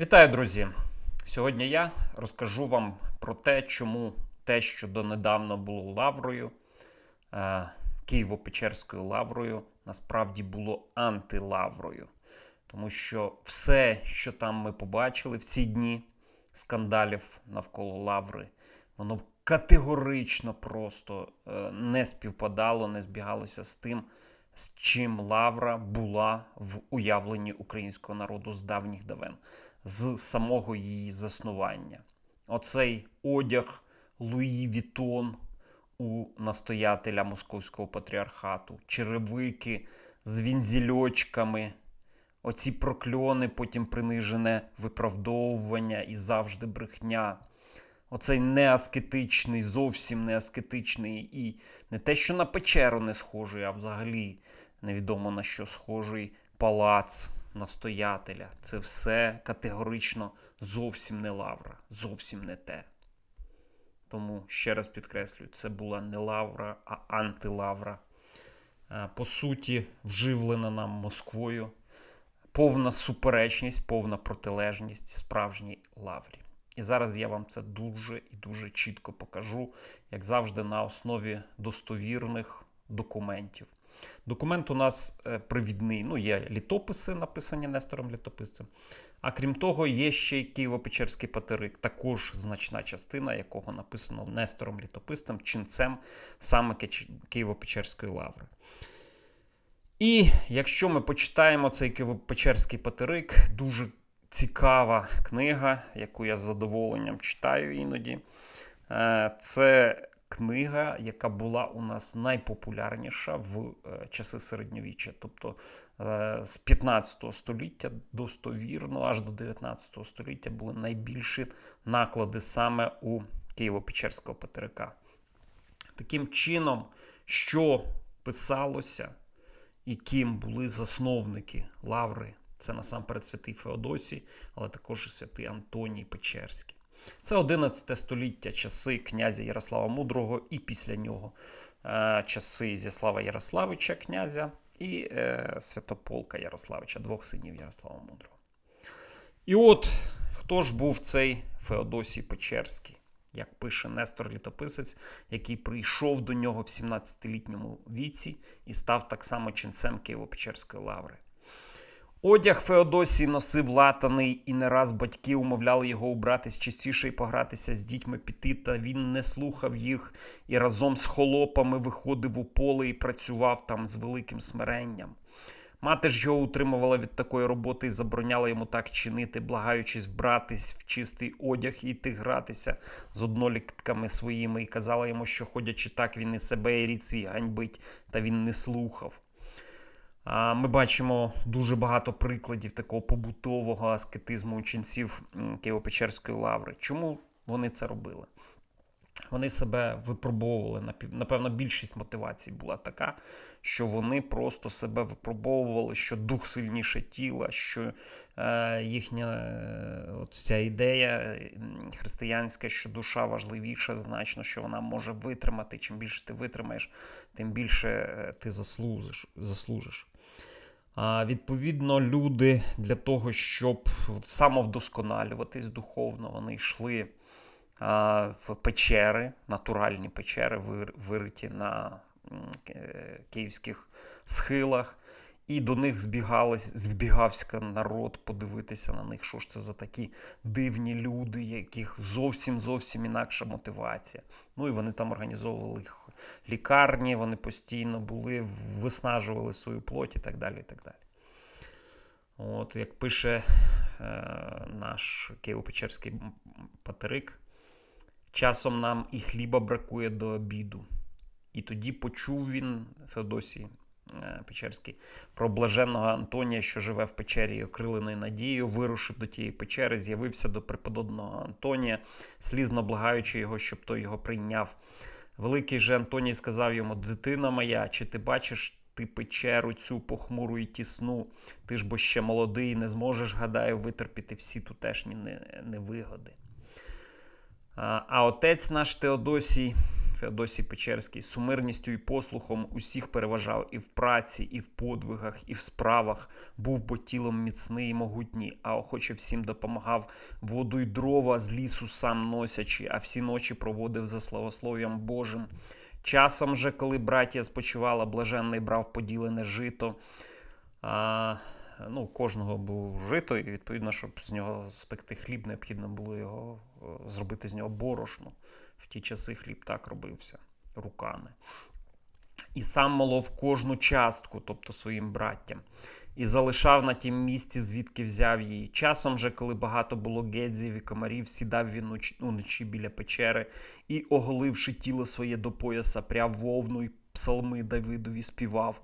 Вітаю, друзі! Сьогодні я розкажу вам про те, чому те, що донедавна було лаврою, е, Києво-Печерською лаврою, насправді було антилаврою. Тому що все, що там ми побачили в ці дні скандалів навколо лаври, воно категорично просто е, не співпадало, не збігалося з тим, з чим лавра була в уявленні українського народу з давніх давен, з самого її заснування. Оцей одяг Луї Вітон у настоятеля Московського патріархату, черевики з вінзільочками, оці прокльони, потім принижене виправдовування і завжди брехня. Оцей неаскетичний, зовсім неаскетичний і не те, що на печеру не схожий, а взагалі невідомо на що схожий палац настоятеля. Це все категорично зовсім не лавра, зовсім не те. Тому ще раз підкреслюю, це була не лавра, а антилавра. Е, По суті, вживлена нам Москвою. Повна суперечність, повна протилежність справжній лаврі. І зараз я вам це дуже і дуже чітко покажу, як завжди, на основі достовірних документів. Документ у нас е, привідний. Ну, є літописи, написані Нестором Літописцем. А крім того, є ще й Києво-Печерський патерик, також значна частина якого написано Нестором Літописцем, ченцем саме Києво-Печерської лаври. І якщо ми почитаємо цей Києво-Печерський патерик, дуже цікава книга, яку я з задоволенням читаю іноді. Е, Це книга, яка була у нас найпопулярніша в е, часи середньовіччя, тобто е, з 15 століття достовірно аж до 19 століття були найбільші наклади саме у Києво-Печерського патерика. Таким чином, що писалося, і ким були засновники лаври, це насамперед святий Феодосій, але також і святий Антоній Печерський. Це 11 століття, часи князя Ярослава Мудрого і після нього е, часи Зяслава Ярославича князя і е, Святополка Ярославича, двох синів Ярослава Мудрого. І от хто ж був цей Феодосій Печерський? Як пише Нестор Літописець, який прийшов до нього в 17-літньому віці і став так само ченцем Києво-Печерської лаври. Одяг Феодосій носив латаний, і не раз батьки умовляли його убратись частіше і погратися з дітьми піти, та він не слухав їх і разом з холопами виходив у поле і працював там з великим смиренням. Мати ж його утримувала від такої роботи і забороняла йому так чинити, благаючись вбратись в чистий одяг і йти гратися з однолітками своїми, і казала йому, що ходячи так, він і себе і рід свій ганьбить, та він не слухав. Ми бачимо дуже багато прикладів такого побутового аскетизму ченців Києво-Печерської лаври. Чому вони це робили? Вони себе випробовували. Напевно, більшість мотивацій була така, що вони просто себе випробовували, що дух сильніше тіла, що е, їхня е, от ця ідея е, християнська, що душа важливіша, значно, що вона може витримати. Чим більше ти витримаєш, тим більше е, ти заслужиш. заслужиш. А, Відповідно, люди для того, щоб самовдосконалюватись духовно, вони йшли в печери, натуральні печери, вириті на київських схилах. І до них збігався народ подивитися на них, що ж це за такі дивні люди, яких зовсім зовсім інакша мотивація. Ну і вони там організовували їх лікарні, вони постійно були, виснажували свою плоть і так далі. І так далі. От, як пише е, наш Києво-Печерський патерик, часом нам і хліба бракує до обіду. І тоді почув він, Феодосій е, Печерський, про блаженного Антонія, що живе в печері, окрилений надією, вирушив до тієї печери, з'явився до преподобного Антонія, слізно благаючи його, щоб той його прийняв. Великий же Антоній сказав йому: Дитина моя, чи ти бачиш ти печеру цю похмуру і тісну? Ти ж бо ще молодий, не зможеш, гадаю, витерпіти всі тутешні не- невигоди. А, отець наш Теодосій Феодосій Печерський, сумирністю і послухом усіх переважав і в праці, і в подвигах, і в справах. Був бо тілом міцний і могутній, а охоче всім допомагав воду й дрова з лісу сам носячи, а всі ночі проводив за славослов'ям Божим. Часом же, коли братія спочивала, блаженний брав поділене жито. А, ну, кожного був жито, і відповідно, щоб з нього спекти хліб, необхідно було його е, зробити з нього борошно. В ті часи хліб так робився руками. І сам молов кожну частку, тобто своїм браттям, і залишав на тім місці, звідки взяв її. Часом же, коли багато було гедзів і комарів, сідав він уночі біля печери і, оголивши тіло своє до пояса, пряв вовну й псалми Давидові співав.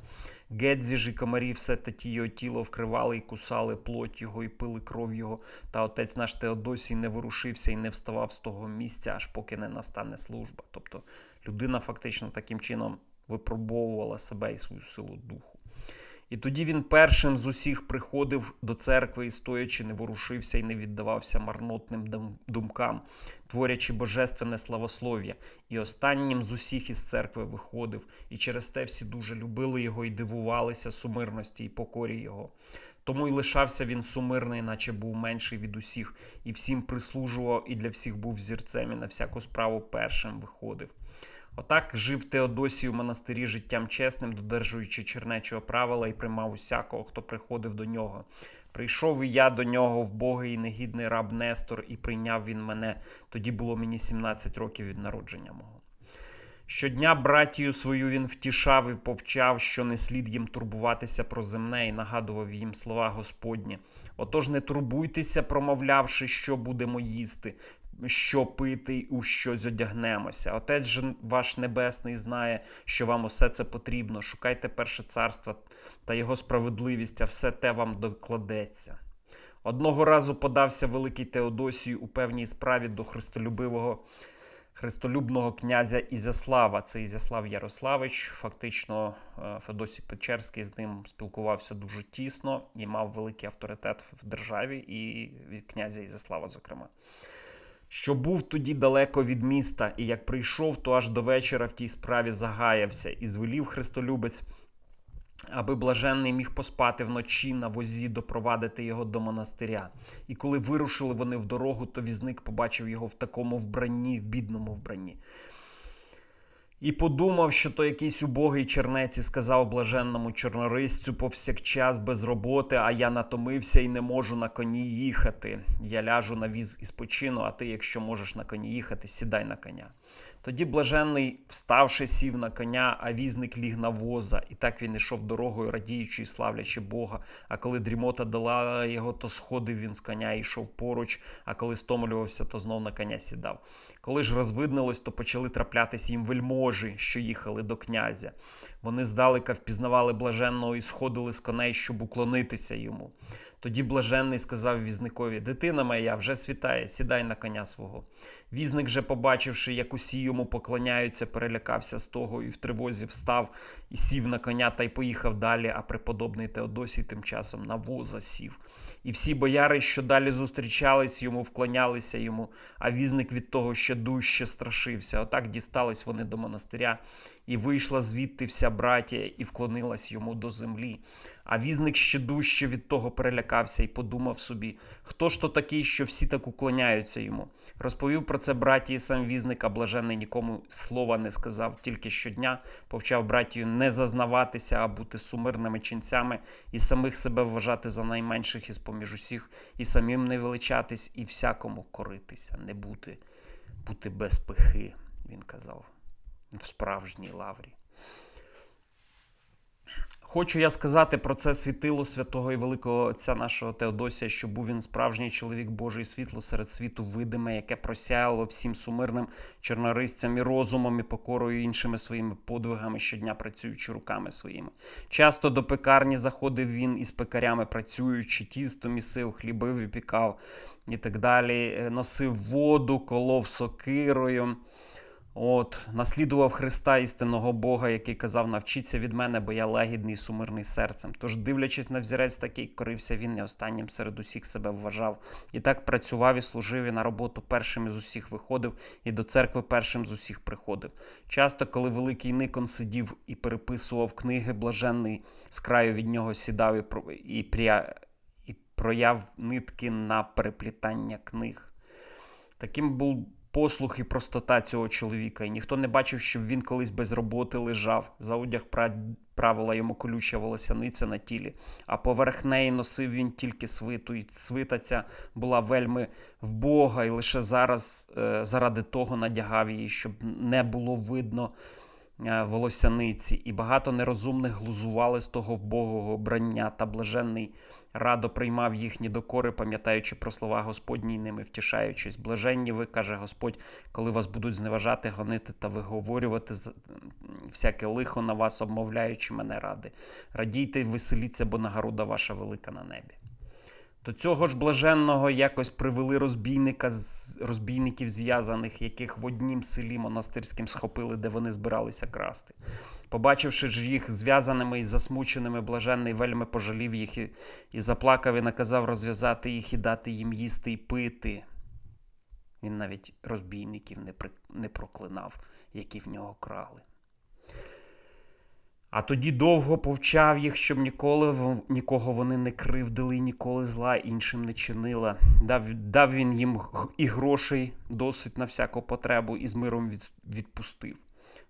Гедзі ж і комарі все те ті тіло вкривали і кусали плоть його, і пили кров його. Та отець наш Теодосій не ворушився і не вставав з того місця, аж поки не настане служба. Тобто людина фактично таким чином випробовувала себе і свою силу духу. І тоді він першим з усіх приходив до церкви і стоячи, не ворушився і не віддавався марнотним думкам, творячи божественне славослов'я. І останнім з усіх із церкви виходив, і через те всі дуже любили його і дивувалися сумирності і покорі його. Тому й лишався він сумирний, наче був менший від усіх, і всім прислужував, і для всіх був зірцем, і на всяку справу першим виходив. Отак жив Теодосій у монастирі життям чесним, додержуючи чернечого правила і приймав усякого, хто приходив до нього. Прийшов і я до нього, вбогий і негідний раб Нестор, і прийняв він мене. Тоді було мені 17 років від народження мого. Щодня братію свою він втішав і повчав, що не слід їм турбуватися про земне, і нагадував їм слова Господні. Отож не турбуйтеся, промовлявши, що будемо їсти, що пити й у що зодягнемося. Отець же ваш небесний знає, що вам усе це потрібно. Шукайте перше царство та його справедливість, а все те вам докладеться. Одного разу подався великий Теодосій у певній справі до христолюбивого христолюбного князя Ізяслава. Це Ізяслав Ярославич. Фактично, е, Федосій Печерський з ним спілкувався дуже тісно і мав великий авторитет в державі і князя Ізяслава, зокрема. Що був тоді далеко від міста, і як прийшов, то аж до вечора в тій справі загаявся, і звелів христолюбець, аби блаженний міг поспати вночі на возі, допровадити його до монастиря. І коли вирушили вони в дорогу, то візник побачив його в такому вбранні, в бідному вбранні. І подумав, що то якийсь убогий чернець і сказав блаженному чорнорисцю повсякчас без роботи, а я натомився і не можу на коні їхати. Я ляжу на віз і спочину, а ти, якщо можеш на коні їхати, сідай на коня. Тоді блаженний, вставши, сів на коня, а візник ліг на воза, і так він ішов дорогою, радіючи і славлячи Бога. А коли дрімота дала його, то сходив він з коня і йшов поруч, а коли стомлювався, то знов на коня сідав. Коли ж розвиднилось, то почали траплятись їм вельможі, що їхали до князя. Вони здалека впізнавали блаженного і сходили з коней, щоб уклонитися йому. Тоді блаженний сказав візникові: Дитина моя вже світає, сідай на коня свого. Візник же, побачивши, як усі йому поклоняються, перелякався з того і в тривозі встав і сів на коня та й поїхав далі. А преподобний Теодосій тим часом на воза сів. І всі бояри, що далі зустрічались йому, вклонялися йому, а візник від того ще дужче страшився. Отак дістались вони до монастиря, і вийшла звідти вся братія, і вклонилась йому до землі. А візник ще дужче від того перелякався і подумав собі, хто ж то такий, що всі так уклоняються йому. Розповів про це братії сам візник, а блажений нікому слова не сказав, тільки щодня повчав братію не зазнаватися, а бути сумирними ченцями і самих себе вважати за найменших із поміж усіх, і самим не величатись, і всякому коритися, не бути, бути без пихи, він казав, в справжній лаврі. Хочу я сказати про це світило святого і великого отця нашого Теодосія, що був він справжній чоловік Божий світло серед світу видиме, яке просяяло всім сумирним чорнорисцям і розумом, і покорою і іншими своїми подвигами, щодня працюючи руками своїми. Часто до пекарні заходив він із пекарями, працюючи, тісто місив, хліби випікав і так далі. Носив воду, колов сокирою. От, наслідував Христа істинного Бога, який казав: навчіться від мене, бо я лагідний і сумирний серцем. Тож, дивлячись на взірець такий, корився він не останнім серед усіх себе вважав. І так працював і служив, і на роботу першим із усіх виходив, і до церкви першим з усіх приходив. Часто, коли великий Никон сидів і переписував книги, блаженний з краю від нього сідав і, про- і, пря... і прояв нитки на переплітання книг. Таким був послух і простота цього чоловіка, і ніхто не бачив, щоб він колись без роботи лежав. За одяг правила йому колюча волосяниця на тілі, а поверх неї носив він тільки свиту, і свита ця була вельми вбога, і лише зараз е, заради того надягав її, щоб не було видно волосяниці, і багато нерозумних глузували з того вбогого брання, та блаженний радо приймав їхні докори, пам'ятаючи про слова Господні ними втішаючись. Блаженні ви, каже Господь, коли вас будуть зневажати, гонити та виговорювати всяке лихо на вас, обмовляючи мене ради. Радійте веселіться, бо нагорода ваша велика на небі. До цього ж блаженного якось привели розбійника з розбійників зв'язаних, яких в однім селі монастирським схопили, де вони збиралися красти. Побачивши ж їх зв'язаними і засмученими, блаженний вельми пожалів їх і, і заплакав і наказав розв'язати їх і дати їм їсти і пити. Він навіть розбійників не, при, не проклинав, які в нього крали. А тоді довго повчав їх, щоб ніколи нікого вони не кривдили, ніколи зла іншим не чинила. Дав, дав він їм і грошей досить на всяку потребу, і з миром від, відпустив.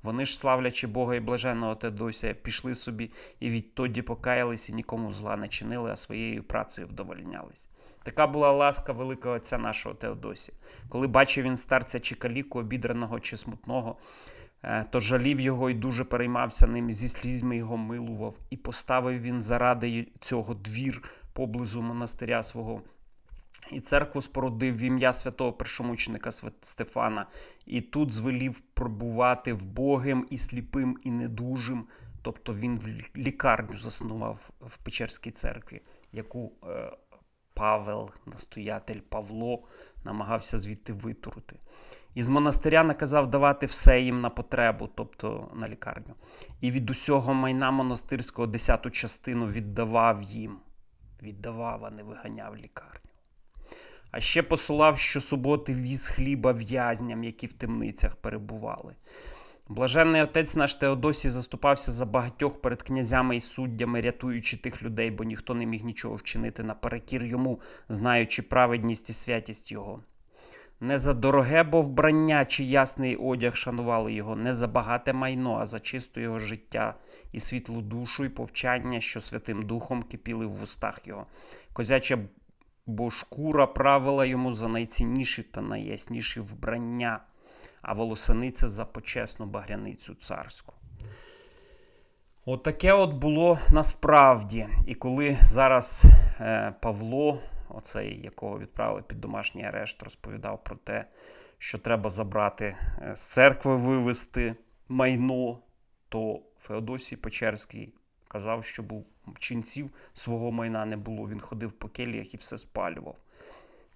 Вони ж, славлячи Бога і блаженного Теодосія, пішли собі і відтоді покаялись і нікому зла не чинили, а своєю працею вдовольнялись. Така була ласка великого отця нашого Теодосія. Коли бачив він старця чи каліку, обідраного чи смутного, то жалів його і дуже переймався ним, зі слізьми його милував, і поставив він заради цього двір поблизу монастиря свого. І церкву спорудив в ім'я святого першомученика Свят- Стефана, і тут звелів пробувати вбогим і сліпим, і недужим. Тобто він лікарню заснував в Печерській церкві, яку е, Павел, настоятель Павло, намагався звідти витурити. І з монастиря наказав давати все їм на потребу, тобто на лікарню. І від усього майна монастирського десяту частину віддавав їм. Віддавав, а не виганяв лікарню. А ще посилав щосуботи віз хліба в'язням, які в темницях перебували. Блаженний отець наш Теодосій заступався за багатьох перед князями і суддями, рятуючи тих людей, бо ніхто не міг нічого вчинити наперекір йому, знаючи праведність і святість його. Не за дороге, бо вбрання чи ясний одяг шанували його, не за багате майно, а за чисто його життя і світлу душу, і повчання, що Святим Духом кипіли в вустах його. Козяча бо шкура правила йому за найцінніші та найясніші вбрання, а волосаниця за почесну багряницю царську. Отаке от було насправді. І коли зараз е, Павло, оцей, якого відправили під домашній арешт, розповідав про те, що треба забрати е, з церкви вивезти майно, то Феодосій Печерський казав, що був ченців свого майна не було. Він ходив по келіях і все спалював.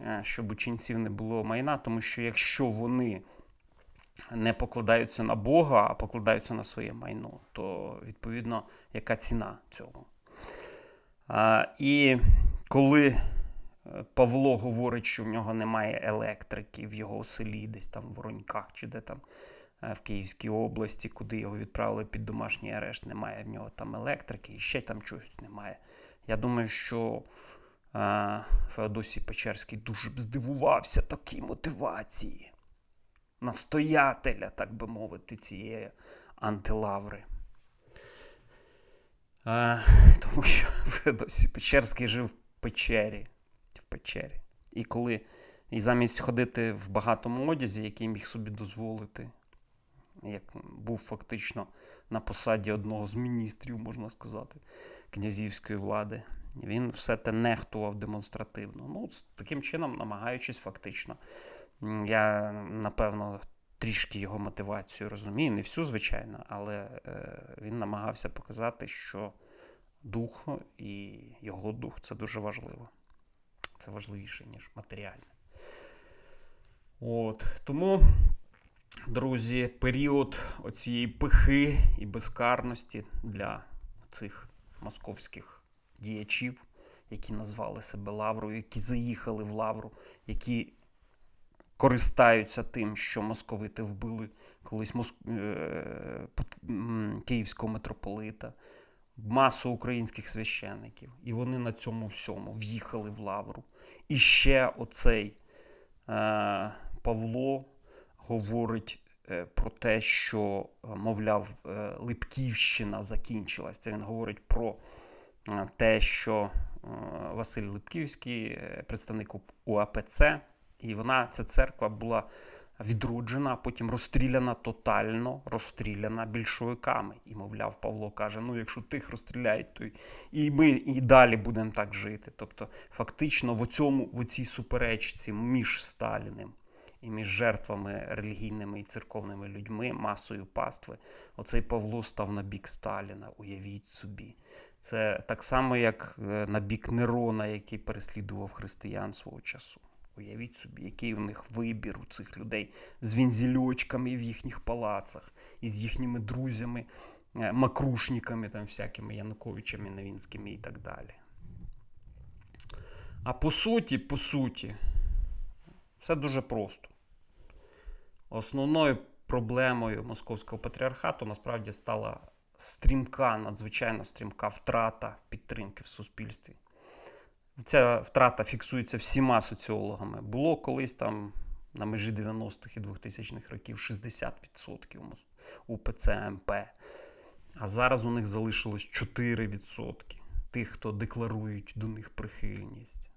Е, Щоб у ченців не було майна, тому що якщо вони не покладаються на Бога, а покладаються на своє майно, то відповідно яка ціна цього? А, і коли е, Павло говорить, що в нього немає електрики в його селі, десь там в Вороньках чи де там е, в Київській області, куди його відправили під домашній арешт, немає в нього там електрики, і ще там чогось немає. Я думаю, що е, Феодосій Печерський дуже б здивувався такій мотивації настоятеля, так би мовити, цієї антилаври. Е, тому що Феодосій Печерський жив в печері. В печері. І коли і замість ходити в багатому одязі, який міг собі дозволити, як був фактично на посаді одного з міністрів, можна сказати, князівської влади, він все те нехтував демонстративно. Ну, таким чином, намагаючись фактично. Я, напевно, трішки його мотивацію розумію, не всю, звичайно, але е, він намагався показати, що дух і його дух це дуже важливо. Це важливіше, ніж матеріальне. От. Тому друзі, період оцієї пихи і безкарності для цих московських діячів, які назвали себе Лаврою, які заїхали в Лавру, які користаються тим, що московити вбили колись мос... е... київського митрополита, масу українських священників. І вони на цьому всьому в'їхали в Лавру. І ще оцей е... Павло говорить е, про те, що, е, мовляв, Липківщина закінчилась. Це він говорить про те, що Василь Липківський, представник УАПЦ, і вона, ця церква була відроджена, а потім розстріляна тотально, розстріляна більшовиками. І, мовляв, Павло каже: ну, якщо тих розстріляють, то і ми і далі будемо так жити. Тобто, фактично, в цьому в цій суперечці між Сталіним і між жертвами релігійними і церковними людьми, масою пастви, оцей Павло став на бік Сталіна. Уявіть собі. Це так само, як е, на бік Нерона, який переслідував християн свого часу. Уявіть собі, який у них вибір у цих людей з вінзільочками в їхніх палацах, і з їхніми друзями, е, макрушниками, там всякими Януковичами, Новінськими і так далі. А по суті, по суті, все дуже просто. Основною проблемою московського патріархату насправді стала стрімка, надзвичайно стрімка втрата підтримки в суспільстві. Ця втрата фіксується всіма соціологами. Було колись там на межі 90-х і 2000-х років 60% у ПЦМП. А зараз у них залишилось 4% тих, хто декларують до них прихильність.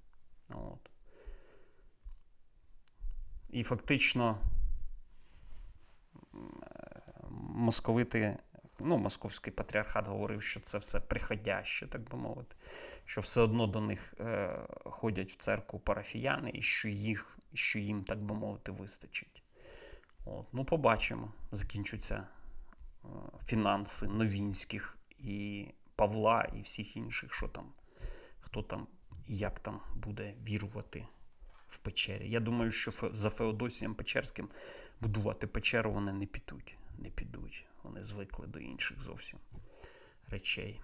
От. І фактично московити, ну, московський патріархат говорив, що це все приходяще, так би мовити, що все одно до них е, ходять в церкву парафіяни, і що їх, що їм, так би мовити, вистачить. От. Ну, побачимо, закінчуться е, фінанси Новінських і Павла і всіх інших, що там, хто там і як там буде вірувати в печері. Я думаю, що за Феодосієм Печерським будувати печеру вони не підуть. Не підуть. Вони звикли до інших зовсім речей.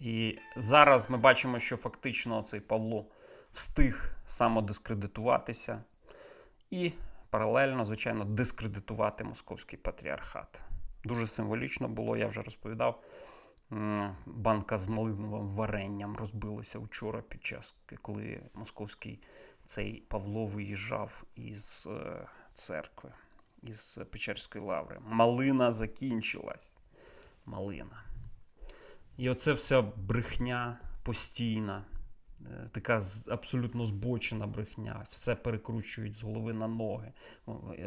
І зараз ми бачимо, що фактично цей Павло встиг самодискредитуватися і паралельно, звичайно, дискредитувати московський патріархат. Дуже символічно було, я вже розповідав. Банка з малиновим варенням розбилася вчора під час, коли московський цей Павло виїжджав із е, церкви, із Печерської лаври. Малина закінчилась. Малина. І оце вся брехня постійна, е, така абсолютно збочена брехня. Все перекручують з голови на ноги.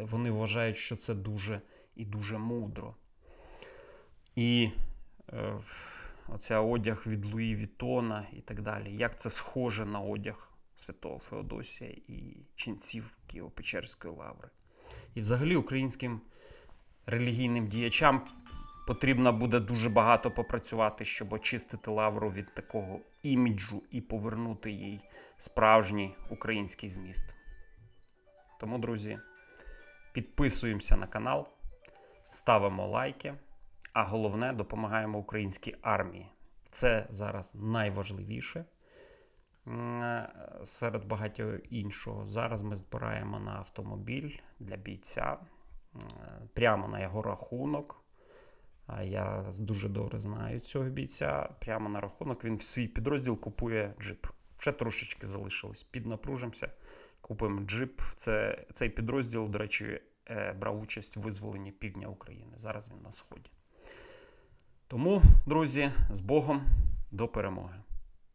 Вони вважають, що це дуже і дуже мудро. І е, оця одяг від Луї Вітона і так далі. Як це схоже на одяг святого Феодосія і ченців Києво-Печерської лаври. І взагалі українським релігійним діячам потрібно буде дуже багато попрацювати, щоб очистити лавру від такого іміджу і повернути їй справжній український зміст. Тому, друзі, підписуємося на канал, ставимо лайки, а головне допомагаємо українській армії. Це зараз найважливіше серед багатьох іншого. Зараз ми збираємо на автомобіль для бійця прямо на його рахунок. Я дуже добре знаю цього бійця. Прямо на рахунок він в свій підрозділ купує джип. Ще трошечки залишилось. Піднапружимося, купимо джип. Це, цей підрозділ, до речі, е, брав участь у визволенні півдня України. Зараз він на сході. Тому, друзі, з Богом до перемоги.